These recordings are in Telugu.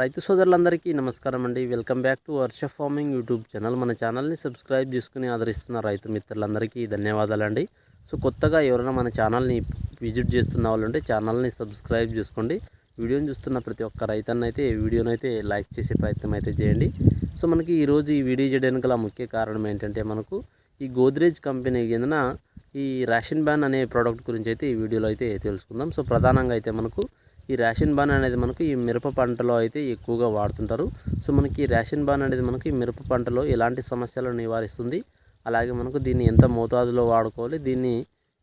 రైతు సోదరులందరికీ నమస్కారం అండి welcome back to Varsha farming YouTube channel. మన ఛానల్ని సబ్స్క్రైబ్ చేసుకుని ఆదరిస్తున్న రైతు మిత్రులందరికీ ధన్యవాదాలండి. సో కొత్తగా ఎవరైనా మన ఛానల్ని విజిట్ చేస్తున్న వాళ్ళు ఉంటే ఛానల్ని సబ్స్క్రైబ్ చేసుకోండి. వీడియోని చూస్తున్న ప్రతి ఒక్క రైతన్నైతే అయితే వీడియోని అయితే లైక్ చేసే ప్రయత్నం అయితే చేయండి. సో మనకి ఈరోజు ఈ వీడియో చేయడానికి గల ముఖ్య కారణం ఏంటంటే మనకు ఈ గోద్రేజ్ కంపెనీ కిందన ఈ రేషన్ బ్యాన్ అనే ప్రోడక్ట్ గురించి అయితే ఈ వీడియోలో అయితే తెలుసుకుందాం. సో ప్రధానంగా అయితే మనకు ఈ రేషన్ బాన్ అనేది మనకు ఈ మిరప పంటలో అయితే ఎక్కువగా వాడుతుంటారు. సో మనకి ఈ రేషన్ బాన్ అనేది మనకి మిరప పంటలో ఎలాంటి సమస్యలను నివారిస్తుంది? అలాగే మనకు దీన్ని ఎంత మోతాదులో వాడుకోవాలి? దీన్ని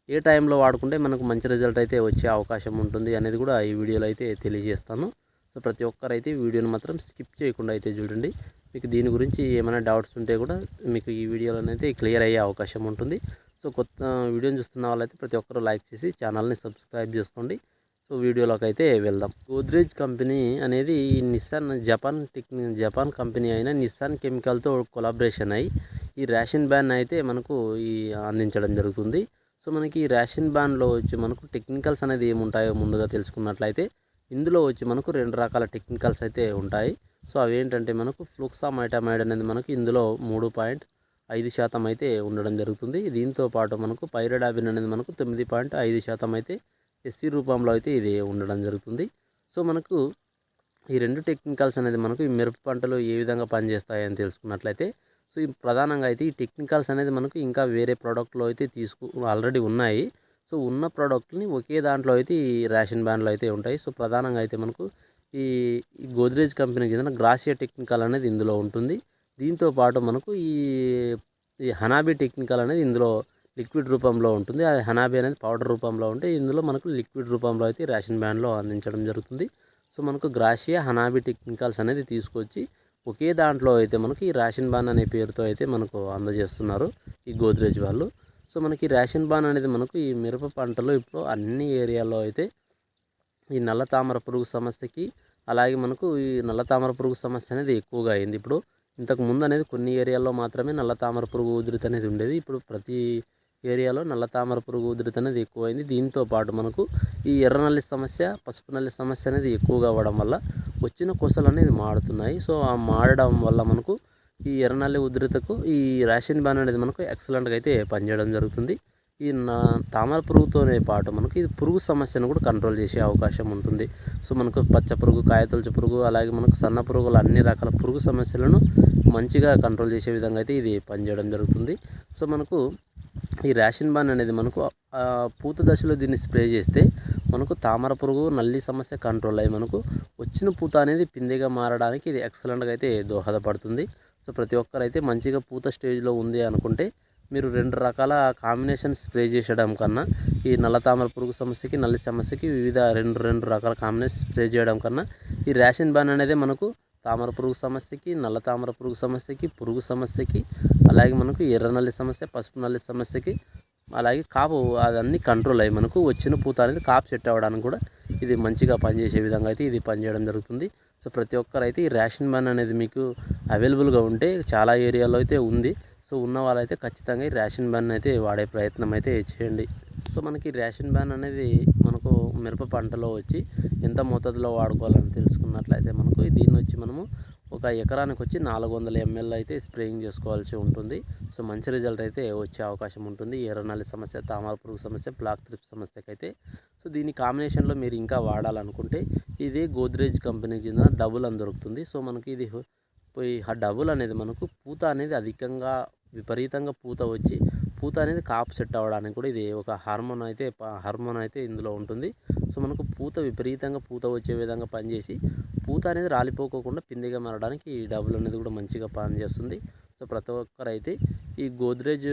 ఏ టైంలో వాడుకుంటే మనకు మంచి రిజల్ట్ అయితే వచ్చే అవకాశం ఉంటుంది అనేది కూడా ఈ వీడియోలో అయితే తెలియజేస్తాను. సో ప్రతి ఒక్కరైతే వీడియోని మాత్రం స్కిప్ చేయకుండా అయితే చూడండి. మీకు దీని గురించి ఏమైనా డౌట్స్ ఉంటే కూడా మీకు ఈ వీడియోలోనైతే క్లియర్ అయ్యే అవకాశం ఉంటుంది. సో కొత్త వీడియోని చూస్తున్న వాళ్ళైతే ప్రతి ఒక్కరు లైక్ చేసి ఛానల్ని సబ్స్క్రైబ్ చేసుకోండి. సో వీడియోలోకి అయితే వెళ్దాం. గోద్రేజ్ కంపెనీ అనేది ఈ Nissan Japan tech Japan company అయిన నిస్సాన్ కెమికల్తో కొలాబరేషన్ అయ్యి ఈ రేషన్ బ్యాన్ అయితే మనకు ఈ అందించడం జరుగుతుంది. సో మనకి ఈ రేషన్ బ్యాన్లో వచ్చి మనకు టెక్నికల్స్ అనేది ఏముంటాయో ముందుగా తెలుసుకున్నట్లయితే ఇందులో వచ్చి మనకు రెండు రకాల టెక్నికల్స్ అయితే ఉంటాయి. సో అవి ఏంటంటే మనకు ఫ్లూక్సామైటామైడ్ అనేది మనకు ఇందులో మూడు పాయింట్ ఐదు శాతం అయితే ఉండడం జరుగుతుంది. దీంతో పాటు మనకు పైరడాబిన్ అనేది మనకు తొమ్మిది పాయింట్ ఐదు శాతం అయితే ఎస్సీ రూపంలో అయితే ఇది ఉండడం జరుగుతుంది. సో మనకు ఈ రెండు టెక్నికల్స్ అనేది మనకు ఈ మిరప పంటలు ఏ విధంగా పనిచేస్తాయని తెలుసుకున్నట్లయితే సో ఈ ప్రధానంగా అయితే ఈ టెక్నికల్స్ అనేది మనకు ఇంకా వేరే ప్రోడక్ట్లో అయితే తీసుకు ఆల్రెడీ ఉన్నాయి. సో ఉన్న ప్రోడక్ట్ని ఒకే దాంట్లో అయితే ఈ రేషన్ బ్యాన్లో అయితే ఉంటాయి. సో ప్రధానంగా అయితే మనకు ఈ గోద్రేజ్ కంపెనీకి చెందిన గ్రాసియా టెక్నికల్ అనేది ఇందులో ఉంటుంది. దీంతో పాటు మనకు ఈ ఈ హనాబీ టెక్నికల్ అనేది ఇందులో లిక్విడ్ రూపంలో ఉంటుంది. అది హనాబీ అనేది పౌడర్ రూపంలో ఉంటే ఇందులో మనకు లిక్విడ్ రూపంలో అయితే రేషన్ బ్యాండ్లో అందించడం జరుగుతుంది. సో మనకు గ్రాషియా హనాబీ టెక్నికల్స్ అనేది తీసుకొచ్చి ఒకే దాంట్లో అయితే మనకి ఈ రేషన్ బాన్ అనే పేరుతో అయితే మనకు అందజేస్తున్నారు ఈ గోద్రేజ్ వాళ్ళు. సో మనకి రేషన్ బాన్ అనేది మనకు ఈ మిరప పంటలో ఇప్పుడు అన్ని ఏరియాల్లో అయితే ఈ నల్ల తామర పురుగు సమస్యకి అలాగే మనకు ఈ నల్ల తామర పురుగు సమస్య అనేది ఎక్కువగా అయింది. ఇప్పుడు ఇంతకు ముందు అనేది కొన్ని ఏరియాల్లో మాత్రమే నల్ల తామర పురుగు ఉధృతి అనేది ఉండేది. ఇప్పుడు ప్రతి ఏరియాలో నల్ల తామర పురుగు ఉధృతి అనేది ఎక్కువైంది. దీంతో పాటు మనకు ఈ ఎర్రనల్లి సమస్య పసుపు నల్లి సమస్య అనేది ఎక్కువగా అవ్వడం వల్ల వచ్చిన కొసలు అనేది మాడుతున్నాయి సో ఆ మాడడం వల్ల మనకు ఈ ఎర్రనల్లి ఉధృతకు ఈ రేషన్ బ్యాన్ అనేది మనకు ఎక్సలెంట్గా అయితే పనిచేయడం జరుగుతుంది. ఈ నా తామర పురుగుతోనే పాటు మనకు ఇది పురుగు సమస్యను కూడా కంట్రోల్ చేసే అవకాశం ఉంటుంది. సో మనకు పచ్చ పురుగు కాయతొలచు పురుగు అలాగే మనకు సన్న పురుగులు అన్ని రకాల పురుగు సమస్యలను మంచిగా కంట్రోల్ చేసే విధంగా అయితే ఇది పనిచేయడం జరుగుతుంది. సో మనకు ఈ రేషన్ బాన్ అనేది మనకు పూత దశలో దీన్ని స్ప్రే చేస్తే మనకు తామర పురుగు నల్లి సమస్య కంట్రోల్ అయ్యి మనకు వచ్చిన పూత అనేది పిందెగా మారడానికి ఇది ఎక్సలెంట్గా అయితే దోహదపడుతుంది. సో ప్రతి ఒక్కరైతే మంచిగా పూత స్టేజ్లో ఉంది అనుకుంటే మీరు రెండు రకాల కాంబినేషన్ స్ప్రే చేయడం కన్నా ఈ నల్ల తామర పురుగు సమస్యకి నల్లి సమస్యకి వివిధ రెండు రెండు రకాల కాంబినేషన్ స్ప్రే చేయడం కన్నా ఈ రేషన్ బాన్ అనేది మనకు తామర పురుగు సమస్యకి నల్ల తామర పురుగు సమస్యకి పురుగు సమస్యకి అలాగే మనకు ఎర్ర నల్లి సమస్య పసుపు నల్లి సమస్యకి అలాగే కాపు అదన్నీ కంట్రోల్ అయ్యి మనకు వచ్చిన పూత అనేది కాపు సెట్ అవ్వడానికి కూడా ఇది మంచిగా పనిచేసే విధంగా అయితే ఇది పనిచేయడం జరుగుతుంది. సో ప్రతి ఒక్కరైతే ఈ రేషన్ బ్యాన్ అనేది మీకు అవైలబుల్గా ఉంటే చాలా ఏరియాలో అయితే ఉంది. సో ఉన్న వాళ్ళైతే ఖచ్చితంగా ఈ రేషన్ బ్యాన్ అయితే వాడే ప్రయత్నం అయితే చేయండి. సో మనకి రేషన్ బ్యాన్ అనేది మనకు మిరప పంటలో వచ్చి ఎంత మోతాదులో వాడుకోవాలని తెలుసుకున్నట్లయితే మనకు దీన్ని వచ్చి మనము ఒక ఎకరానికి వచ్చి నాలుగు వందల ఎంఎల్ అయితే స్ప్రేయింగ్ చేసుకోవాల్సి ఉంటుంది. సో మంచి రిజల్ట్ అయితే వచ్చే అవకాశం ఉంటుంది. ఎర్రనల్లి సమస్య తామర పురుగు సమస్య బ్లాక్ త్రిప్ సమస్యకి అయితే సో దీని కాంబినేషన్లో మీరు ఇంకా వాడాలనుకుంటే ఇది గోద్రేజ్ కంపెనీకి చెందిన డబుల్ అని దొరుకుతుంది. సో మనకి ఇది పోయి ఆ డబుల్ అనేది మనకు పూత అనేది అధికంగా విపరీతంగా పూత వచ్చి పూత అనేది కాపు సెట్ అవ్వడానికి కూడా ఇది ఒక హార్మోన్ అయితే హార్మోన్ అయితే ఇందులో ఉంటుంది. సో మనకు పూత విపరీతంగా పూత వచ్చే విధంగా పనిచేసి పూత అనేది రాలిపోకోకుండా పిందిగా మారడానికి ఈ డబుల్ అనేది కూడా మంచిగా పనిచేస్తుంది. సో ప్రతి ఒక్కరైతే ఈ గోద్రేజ్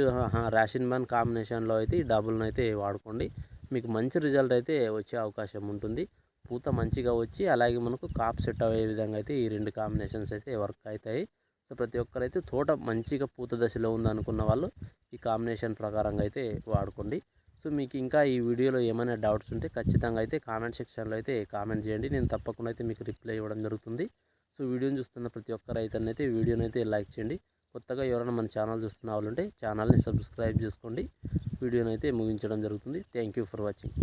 రేషన్ బ్యాన్ కాంబినేషన్లో అయితే ఈ డబుల్ని అయితే వాడుకోండి. మీకు మంచి రిజల్ట్ అయితే వచ్చే అవకాశం ఉంటుంది. పూత మంచిగా వచ్చి అలాగే మనకు కాప్ సెట్ అయ్యే విధంగా అయితే ఈ రెండు కాంబినేషన్స్ అయితే వర్క్ అవుతాయి. సో ప్రతి ఒక్కరైతే తోట మంచిగా పూత దశలో ఉందనుకున్న వాళ్ళు ఈ కాంబినేషన్ ప్రకారంగా అయితే వాడుకోండి. మీకు ఇంకా ఈ వీడియోలో ఏమైనా డౌట్స్ ఉంటే ఖచ్చితంగా అయితే కామెంట్ సెక్షన్లో అయితే కామెంట్ చేయండి. నేను తప్పకుండా అయితే మీకు రిప్లై ఇవ్వడం జరుగుతుంది. సో వీడియోని చూస్తున్న ప్రతి ఒక్క అయితే అయితే వీడియోని అయితే లైక్ చేయండి. కొత్తగా ఎవరైనా మన ఛానల్ చూస్తున్న వాళ్ళు ఉంటే ఛానల్ని సబ్స్క్రైబ్ చేసుకోండి. వీడియోని అయితే ముగించడం జరుగుతుంది. Thank you for watching.